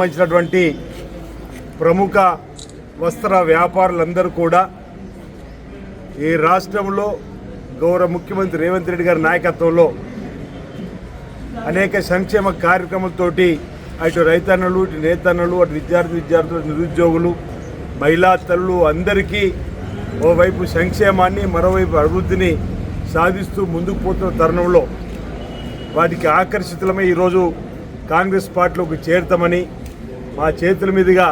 సంబంధించినటువంటి ప్రముఖ వస్త్ర వ్యాపారులందరూ కూడా ఈ రాష్ట్రంలో గౌరవ ముఖ్యమంత్రి రేవంత్ రెడ్డి గారి నాయకత్వంలో అనేక సంక్షేమ కార్యక్రమాలతోటి అటు రైతన్నలు ఇటు నేతన్నలు అటు విద్యార్థి విద్యార్థులు నిరుద్యోగులు మహిళా తల్లు అందరికీ ఓవైపు సంక్షేమాన్ని మరోవైపు అభివృద్ధిని సాధిస్తూ ముందుకు పోతున్న తరుణంలో వాటికి ఆకర్షితులమై ఈరోజు కాంగ్రెస్ పార్టీలోకి చేరుతామని మా చేతుల మీదుగా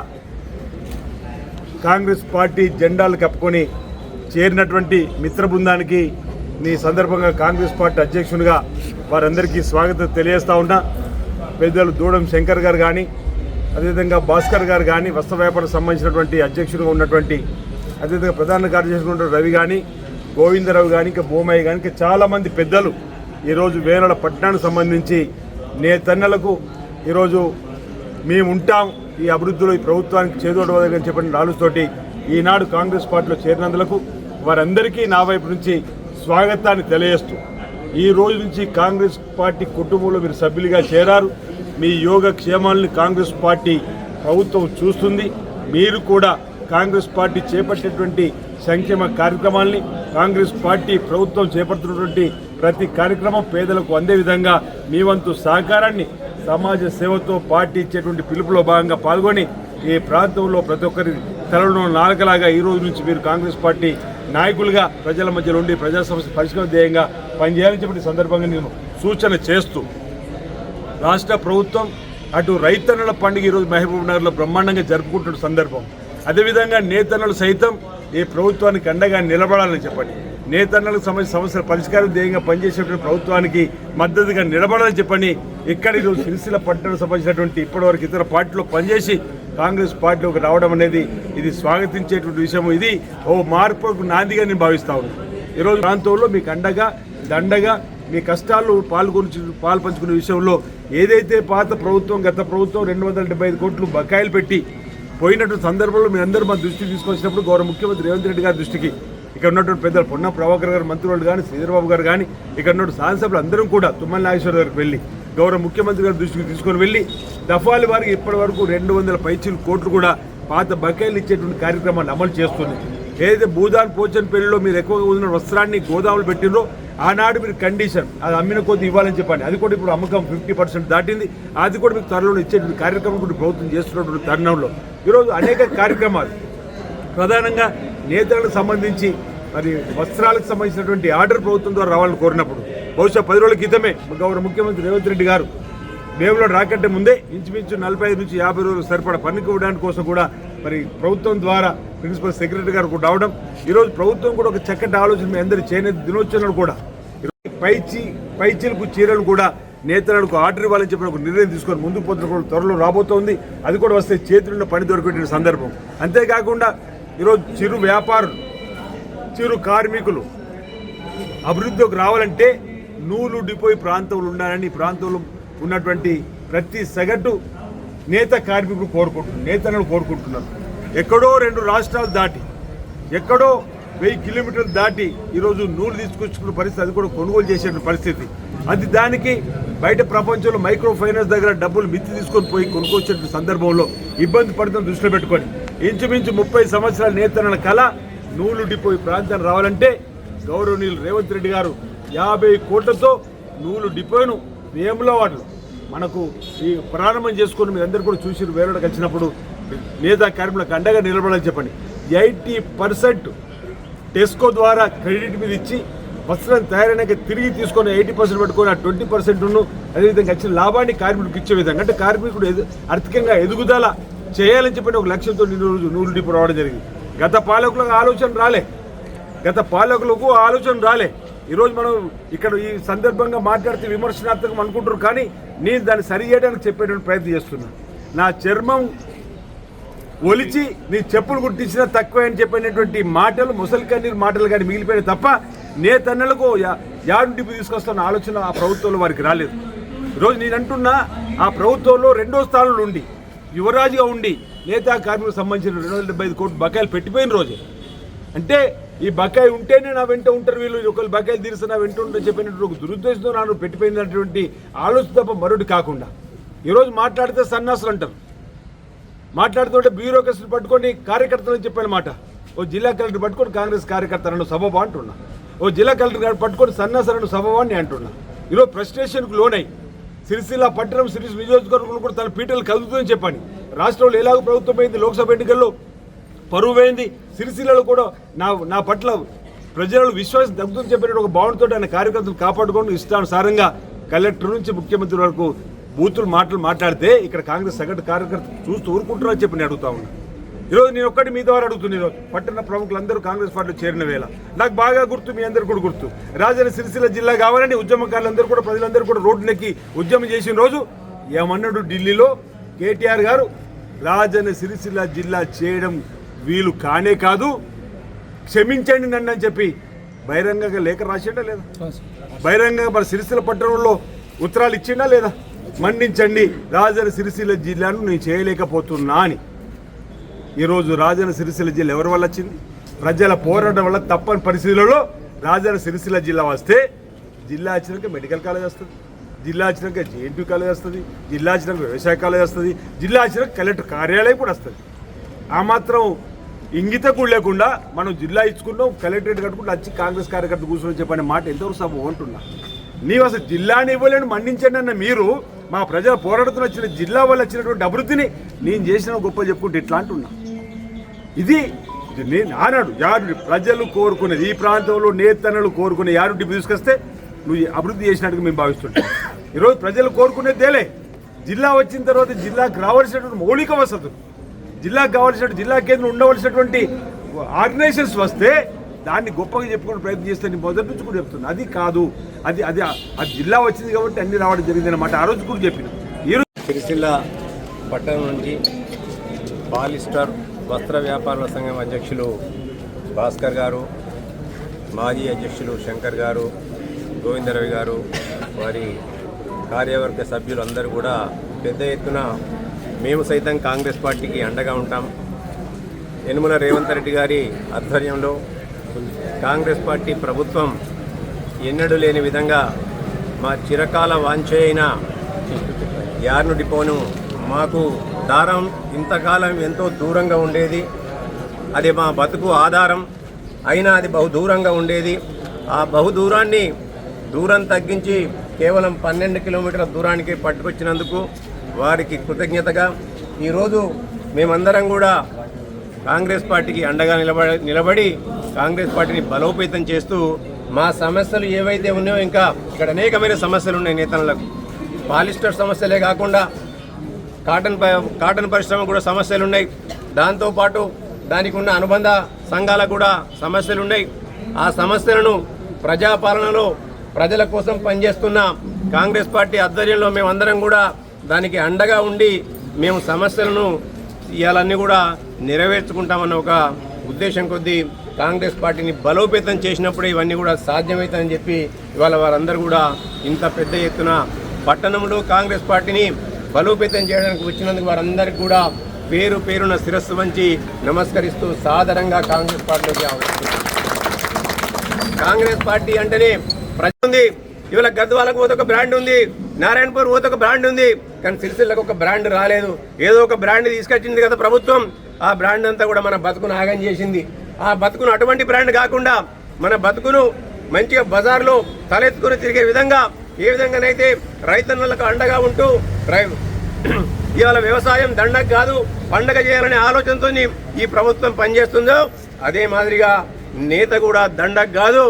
కాంగ్రెస్ పార్టీ జెండాలు కప్పుకొని చేరినటువంటి మిత్ర బృందానికి నీ సందర్భంగా కాంగ్రెస్ పార్టీ అధ్యక్షునిగా వారందరికీ స్వాగతం తెలియజేస్తూ ఉన్నా. పెద్దలు దూడం శంకర్ గారు కానీ అదేవిధంగా భాస్కర్ గారు కానీ వస్త్ర వ్యాపారం సంబంధించినటువంటి అధ్యక్షుడిగా ఉన్నటువంటి అదేవిధంగా ప్రధాన కార్యదర్శి ఉన్నటువంటి రవి కానీ గోవిందరావు కానీ ఇంకా భూమయ్య కానీ ఇంకా చాలామంది పెద్దలు ఈరోజు వేనల పట్టణానికి సంబంధించి నేతన్నలకు ఈరోజు మేము ఉంటాం ఈ అభివృద్ధిలో ఈ ప్రభుత్వానికి చేదోడవదని చెప్పిన రాలుస్తోటి ఈనాడు కాంగ్రెస్ పార్టీలో చేరినందులకు వారందరికీ నా వైపు నుంచి స్వాగతాన్ని తెలియజేస్తూ ఈ రోజు నుంచి కాంగ్రెస్ పార్టీ కుటుంబంలో మీరు సభ్యులుగా చేరారు. మీ యోగ క్షేమాలను కాంగ్రెస్ పార్టీ ప్రభుత్వం చూస్తుంది. మీరు కూడా కాంగ్రెస్ పార్టీ చేపట్టేటువంటి సంక్షేమ కార్యక్రమాల్ని కాంగ్రెస్ పార్టీ ప్రభుత్వం చేపడుతున్నటువంటి ప్రతి కార్యక్రమం పేదలకు అందే విధంగా మీ వంతు సహకారాన్ని సమాజ సేవతో పార్టీ ఇచ్చేటువంటి పిలుపులో భాగంగా పాల్గొని ఈ ప్రాంతంలో ప్రతి ఒక్కరి తలలో నాలుకలాగా ఈ రోజు నుంచి మీరు కాంగ్రెస్ పార్టీ నాయకులుగా ప్రజల మధ్యలో ఉండి ప్రజా సమస్య పరిష్కార ధ్యేయంగా పనిచేయాలని చెప్పిన సందర్భంగా నేను సూచన చేస్తూ రాష్ట్ర ప్రభుత్వం అటు రైతన్నల పండుగ ఈరోజు మహబూబ్ నగర్లో బ్రహ్మాండంగా జరుపుకుంటున్న సందర్భం. అదేవిధంగా నేతన్నలు సైతం ఈ ప్రభుత్వానికి అండగా నిలబడాలని చెప్పండి. నేతన్నలకు సంబంధించిన సమస్యల పరిష్కారం ధ్యేయంగా పనిచేసేటువంటి ప్రభుత్వానికి మద్దతుగా నిలబడాలని చెప్పని ఇక్కడ ఈరోజు సిరిసిల్ల పట్టణం సంబంధించినటువంటి ఇప్పటివరకు ఇతర పార్టీలో పనిచేసి కాంగ్రెస్ పార్టీలోకి రావడం అనేది ఇది స్వాగతించేటువంటి విషయం ఇది ఓ మార్పుకు నాందిగా నేను భావిస్తా ఉన్నాను ఈరోజు ప్రాంతంలో మీకు అండగా దండగా మీ కష్టాలు పాల్గొని పాల్పంచుకునే విషయంలో ఏదైతే పాత ప్రభుత్వం గత ప్రభుత్వం రెండు వందల డెబ్బై ఐదు కోట్లు బకాయిలు పెట్టి పోయినటువంటి సందర్భంలో మీ అందరూ మా దృష్టికి తీసుకొచ్చినప్పుడు గౌరవ ముఖ్యమంత్రి రేవంత్ రెడ్డి గారి దృష్టికి ఇక్కడ ఉన్నటువంటి పెద్దలు పొన్న ప్రభాకర్ గారు మంత్రులు కానీ శ్రీధరబాబు గారు కానీ ఇక్కడ ఉన్నటువంటి శాసనసభ్యులు అందరం కూడా తుమ్మల నాగేశ్వర గారికి వెళ్ళి గౌరవ ముఖ్యమంత్రి గారి దృష్టికి తీసుకొని వెళ్ళి దఫాల వారికి ఇప్పటి వరకు రెండు వందల పైచీలు కోట్లు కూడా పాత బకాయిలు ఇచ్చేటువంటి కార్యక్రమాన్ని అమలు చేస్తుంది. ఏదైతే భూదాన్ పోచన్ పెళ్ళిలో మీరు ఎక్కువగా ఉన్న వస్త్రాన్ని గోదాములు పెట్టినో ఆనాడు మీరు కండిషన్ అది అమ్మిన కొద్ది ఇవ్వాలని చెప్పండి. అది కూడా ఇప్పుడు అమ్మకం ఫిఫ్టీ పర్సెంట్ దాటింది. అది కూడా మీకు త్వరలో ఇచ్చేటువంటి కార్యక్రమం కూడా ప్రభుత్వం చేస్తున్నటువంటి తరుణంలో. ఈరోజు అనేక కార్యక్రమాలు. ప్రధానంగా నేతలకు సంబంధించి మరి వస్త్రాలకు సంబంధించినటువంటి ఆర్డర్ ప్రభుత్వం ద్వారా రావాలని కోరినప్పుడు బహుశా పది రోజుల క్రితమే గౌరవ ముఖ్యమంత్రి రేవంత్ రెడ్డి గారు వేవ్లో రాకంటే ముందే ఇంచుమించు నలభై ఐదు నుంచి యాభై రోజులు సరిపడా పనికి ఇవ్వడానికి కోసం కూడా మరి ప్రభుత్వం ద్వారా ప్రిన్సిపల్ సెక్రటరీ గారు కూడా రావడం ఈరోజు ప్రభుత్వం కూడా ఒక చక్కటి ఆలోచన మీ అందరి చేనేత దినోత్సవం కూడా పైచి పైచీలకు చీరలు కూడా నేతలకు ఆర్డర్ ఇవ్వాలని చెప్పిన ఒక నిర్ణయం తీసుకొని ముందుకు పోతున్న త్వరలో రాబోతోంది. అది కూడా వస్తే చేతులున్న పని దొరికేటువంటి సందర్భం. అంతేకాకుండా ఈరోజు చిరు వ్యాపారులు చిరు కార్మికులు అభివృద్ధిలోకి రావాలంటే నూలు డిపోయి ప్రాంతంలో ఉండాలని ఈ ప్రాంతంలో ఉన్నటువంటి ప్రతి సగటు నేత కార్మికులు కోరుకుంటున్నారు నేతలను కోరుకుంటున్నారు. ఎక్కడో రెండు రాష్ట్రాలు దాటి ఎక్కడో వెయ్యి కిలోమీటర్లు దాటి ఈరోజు నూలు తీసుకొచ్చుకున్న పరిస్థితి అది కూడా కొనుగోలు చేసే పరిస్థితి. అది దానికి బయట ప్రపంచంలో మైక్రో ఫైనాన్స్ దగ్గర డబ్బులు మిత్తి తీసుకొని పోయి కొనుక్కొచ్చే సందర్భంలో ఇబ్బంది పడుతున్న దృష్టిలో పెట్టుకొని ఇంచుమించు ముప్పై సంవత్సరాల నేతన్న కళ నూలు డిపోయి ప్రాంతానికి రావాలంటే గౌరవనీయులు రేవంత్ రెడ్డి గారు యాభై కోట్లతో నూలు డిపోను వేములవాడలు మనకు ఈ ప్రారంభం చేసుకుని మీరు అందరు కూడా చూసి వేరే వచ్చినప్పుడు. నేతా కార్మికులకు అండగా నిలబడాలని చెప్పండి. ఎయిటీ పర్సెంట్ టెస్కో ద్వారా క్రెడిట్ మీద ఇచ్చి వస్త్రం తయారైనాక తిరిగి తీసుకొని ఎయిటీ పర్సెంట్ పెట్టుకొని ఆ ట్వంటీ పర్సెంట్ను అదేవిధంగా వచ్చిన లాభాన్ని కార్మికుడికి ఇచ్చే విధంగా. అంటే కార్మికుడు ఎదు ఆర్థికంగా ఎదుగుదల చేయాలని చెప్పిన ఒక లక్ష్యంతో నిన్ను రోజు నూరు డిపో రావడం జరిగింది. గత పాలకులకు ఆలోచన రాలే. గత పాలకులకు ఆలోచన రాలే. ఈరోజు మనం ఇక్కడ ఈ సందర్భంగా మాట్లాడితే విమర్శనాత్మకం అనుకుంటారు కానీ నేను దాన్ని సరి చేయడానికి చెప్పేటువంటి ప్రయత్నం చేస్తున్నాను నా చర్మం ఒలిచి నీ చెప్పులు గుర్తించినా తక్కువ అని చెప్పినటువంటి మాటలు ముసలి కన్నీరు మాటలు కానీ మిగిలిపోయిన తప్ప నేతన్నలకు యాడు డిపి తీసుకొస్తున్న ఆలోచన ఆ ప్రభుత్వంలో వారికి రాలేదు. ఈరోజు నేను అంటున్నా ఆ ప్రభుత్వంలో రెండో స్థానంలో ఉండి యువరాజుగా ఉండి నేతా కార్మికులకు సంబంధించిన రెండు వందల డెబ్బై ఐదు కోట్లు బకాయిలు పెట్టిపోయిన రోజే. అంటే ఈ బకాయి ఉంటేనే నా వెంట ఉంటారు వీళ్ళు. ఒకళ్ళు బకాయిలు తీరిస్తే నా వెంట ఉంటారు చెప్పినటువంటి ఒక దురుద్దేశంతో నాను పెట్టిపోయినటువంటి ఆలోచన తప్ప మరొకటి కాకుండా. ఈరోజు మాట్లాడితే సన్నాసులు అంటారు. మాట్లాడుతుంటే బ్యూరోక్రసీని పట్టుకొని కార్యకర్తలని చెప్పాను మాట. ఓ జిల్లా కలెక్టర్ పట్టుకొని కాంగ్రెస్ కార్యకర్తలను సభబా అంటున్నా. ఓ జిల్లా కలెక్టర్ గారు పట్టుకొని సన్నాసరను సభబా అని అంటున్నా. ఈరోజు ఫ్రస్ట్రేషన్కు లోనై సిరిసిల్ల పట్టణం సిరిసి నియోజకవర్గంలో కూడా తన పీటలు కదులుతుందని చెప్పాను రాష్ట్రంలో ఎలాగో ప్రభుత్వం అయింది లోక్సభ ఎన్నికల్లో పరువు పోయింది సిరిసిల్లలో కూడా నా నా పట్ల ప్రజలు విశ్వాసం తగ్గుతుందని చెప్పిన ఒక భావనతో ఆయన కార్యకర్తలు కాపాడుకోవడం ఇష్టానుసారంగా కలెక్టర్ నుంచి ముఖ్యమంత్రి వరకు బూతులు మాటలు మాట్లాడితే ఇక్కడ కాంగ్రెస్ సగటు కార్యకర్త చూస్తూ ఊరుకుంటున్నారని చెప్పి నేను అడుగుతా ఉన్నాను ఈరోజు నేను ఒక్కటి మీ ద్వారా అడుగుతున్నా ఈరోజు. పట్టణ ప్రముఖులందరూ కాంగ్రెస్ పార్టీలో చేరిన వేళ. నాకు బాగా గుర్తు మీ అందరు కూడా గుర్తు. రాజధాని సిరిసిల్ల జిల్లా కావాలని ఉద్యమకారులందరూ కూడా ప్రజలందరూ కూడా రోడ్డునెక్కి ఉద్యమం చేసిన రోజు ఏమన్నాడు ఢిల్లీలో? కేటీఆర్ గారు రాజన్న సిరిసిల్ల జిల్లా చేయడం వీలు కానే కాదు క్షమించండి నన్ను అని చెప్పి బహిరంగంగా లేఖ రాసిండా లేదా? బహిరంగంగా మన సిరిసిల్ల పట్టణంలో ఉత్తరాలు ఇచ్చిండా లేదా? మన్నించండి రాజన్న సిరిసిల్ల జిల్లాను నేను చేయలేకపోతున్నా అని ఈరోజు రాజన్న సిరిసిల్ల జిల్లా ఎవరి వల్ల వచ్చింది? ప్రజల పోరాటం వల్ల తప్పని పరిస్థితులలో రాజన్న సిరిసిల్ల జిల్లా వస్తే జిల్లా వచ్చినాక మెడికల్ కాలేజ్ వస్తుంది జిల్లా వచ్చినాక జేఎన్టీ కాలేజ్ వస్తుంది జిల్లా వచ్చినాక వ్యవసాయ కాలేజ్ వస్తుంది జిల్లా వచ్చినాక కలెక్టర్ కార్యాలయం కూడా వస్తుంది. ఆ మాత్రం ఇంగిత కూడా లేకుండా మనం జిల్లా ఇచ్చుకున్నాం కలెక్టరేట్ కట్టుకుంటే వచ్చి కాంగ్రెస్ కార్యకర్త కూర్చొని చెప్పనే మాట ఎంతవరకు సభ అంటున్నా? నీవు అసలు జిల్లాని ఇవ్వలేని మన్నించండి అన్న మీరు మా ప్రజల పోరాటంతో వచ్చిన జిల్లా వల్ల వచ్చినటువంటి అభివృద్ధిని నేను చేసిన గొప్ప చెప్పుకుంటే ఇట్లా అంటున్నా. ఇది నేను ఆనాడు యారుడి ప్రజలు కోరుకునేది ఈ ప్రాంతంలో నేతన్నలు కోరుకునే యారుడి తీసుకొస్తే నువ్వు అభివృద్ధి చేసినట్టుగా మేము భావిస్తుంటాం. ఈరోజు ప్రజలు కోరుకునేదేలే జిల్లా వచ్చిన తర్వాత జిల్లాకు రావాల్సినటువంటి మౌలిక వసతులు జిల్లాకు కావాల్సిన జిల్లా కేంద్రం ఉండవలసినటువంటి ఆర్గనైజేషన్స్ వస్తే దాన్ని గొప్పగా చెప్పుకునే ప్రయత్నం చేస్తే నేను మొదటి నుంచి కూడా చెప్తున్నా. అది కాదు. అది అది అది జిల్లా వచ్చింది కాబట్టి అన్ని రావడం జరిగింది అన్నమాట ఆ రోజు కూడా చెప్పిన. ఈరోజు సిరిసిల్ల పట్టణం నుంచి పాలిస్టర్ వస్త్ర వ్యాపారుల సంఘం అధ్యక్షులు భాస్కర్ గారు మాజీ అధ్యక్షులు శంకర్ గారు గోవిందరవి గారు వారి కార్యవర్గ సభ్యులు అందరూ కూడా పెద్ద ఎత్తున మేము సైతం కాంగ్రెస్ పార్టీకి అండగా ఉంటాం. యనుమల రేవంత్ రెడ్డి గారి ఆధ్వర్యంలో కాంగ్రెస్ పార్టీ ప్రభుత్వం ఎన్నడూ లేని విధంగా మా చిరకాల వాంఛ అయిన యార్ను డిపోను మాకు దారం ఇంతకాలం ఎంతో దూరంగా ఉండేది. అది మా బతుకు ఆధారం. అయినా అది బహు దూరంగా ఉండేది. ఆ బహు దూరాన్ని దూరం తగ్గించి కేవలం పన్నెండు కిలోమీటర్ల దూరానికి పట్టుకొచ్చినందుకు వారికి కృతజ్ఞతగా. ఈరోజు మేమందరం కూడా కాంగ్రెస్ పార్టీకి అండగా నిలబడి నిలబడి కాంగ్రెస్ పార్టీని బలోపేతం చేస్తూ మా సమస్యలు ఏవైతే ఉన్నాయో ఇంకా ఇక్కడ అనేకమైన సమస్యలు ఉన్నాయి నేతలకు. పాలిస్టర్ సమస్యలే కాకుండా కాటన్ కాటన్ పరిశ్రమ కూడా సమస్యలు ఉన్నాయి దాంతోపాటు దానికి ఉన్న అనుబంధ సంఘాలకు కూడా సమస్యలు ఉన్నాయి ఆ సమస్యలను ప్రజాపాలనలో ప్రజల కోసం పనిచేస్తున్న కాంగ్రెస్ పార్టీ ఆధ్వర్యంలో మేమందరం కూడా దానికి అండగా ఉండి మేము సమస్యలను ఇవన్నీ కూడా నెరవేర్చుకుంటామన్న ఒక ఉద్దేశం కొద్దీ కాంగ్రెస్ పార్టీని బలోపేతం చేసినప్పుడే ఇవన్నీ కూడా సాధ్యమవుతాయని చెప్పి ఇవాళ వారందరూ కూడా ఇంత పెద్ద ఎత్తున పట్టణంలో కాంగ్రెస్ పార్టీని బలోపేతం చేయడానికి వచ్చినందుకు వారందరికీ కూడా పేరు పేరున శిరస్సు వంచి నమస్కరిస్తూ సాధారణంగా కాంగ్రెస్ పార్టీలోకి ఆహ్వానిస్తున్నాను కాంగ్రెస్ పార్టీ అంటేనే ప్రజ ఉంది. ఇవాళ గద్వాలకు పోతే ఒక బ్రాండ్ ఉంది. నారాయణపూర్ పోతే ఒక బ్రాండ్ ఉంది. కానీ సిరిసిల్లకు ఒక బ్రాండ్ రాలేదు. ఏదో ఒక బ్రాండ్ తీసుకొచ్చింది కదా ప్రభుత్వం. ఆ బ్రాండ్ అంతా కూడా మన బతుకును ఆగం చేసింది. ఆ బతుకును అటువంటి బ్రాండ్ కాకుండా మన బతుకును మంచిగా బజార్లో తలెత్తుకుని తిరిగే విధంగా ఏ విధంగానైతే రైతన్నలకు అండగా ఉంటూ రై ఇవాళ వ్యవసాయం దండగ కాదు పండగ చేయాలనే ఆలోచనతో ఈ ప్రభుత్వం పనిచేస్తుందో అదే మాదిరిగా నేత కూడా దండగ కాదు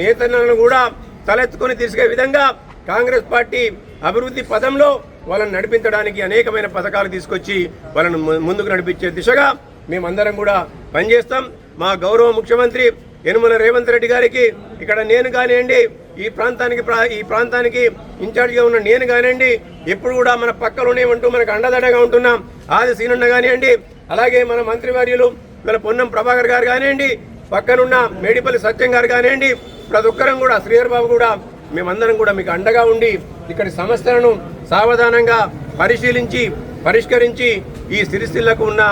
నేతలను కూడా తలెత్తుకొని తీసుకే విధంగా కాంగ్రెస్ పార్టీ అభివృద్ధి పదంలో వాళ్ళని నడిపించడానికి అనేకమైన పథకాలు తీసుకొచ్చి వాళ్ళను ముందుకు నడిపించే దిశగా మేమందరం కూడా పనిచేస్తాం. మా గౌరవ ముఖ్యమంత్రి యనుమల రేవంత్ రెడ్డి గారికి ఇక్కడ నేను కానివ్వండి ఈ ప్రాంతానికి ప్రా- ఈ ప్రాంతానికి ఇన్ఛార్జిగా ఉన్న నేను కానివ్వండి ఎప్పుడు కూడా మన పక్కలోనే ఉంటూ మనకు అండదండగా ఉంటున్నాం. ఆది సీనన్న కానివ్వండి అలాగే మన మంత్రివర్యులు మన పొన్నం ప్రభాకర్ గారు కానివ్వండి పక్కనున్న మేడిపల్లి సత్యం గారు కానివ్వండి ప్రతి ఒక్కరం కూడా శ్రీహర్ బాబు కూడా మేమందరం కూడా మీకు అండగా ఉండి ఇక్కడి సమస్యలను సావధానంగా పరిశీలించి పరిష్కరించి ఈ సిరిసిల్లకు ఉన్న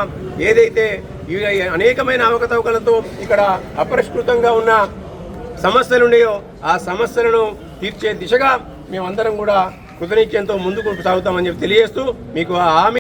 ఏదైతే ఈ అనేకమైన అవకతవకలతో ఇక్కడ అపరిష్కృతంగా ఉన్న సమస్యలు ఉన్నాయో ఆ సమస్యలను తీర్చే దిశగా మేమందరం కూడా కృతనిత్యంతో ముందుకు సాగుతామని చెప్పి తెలియజేస్తూ మీకు ఆమె హామీ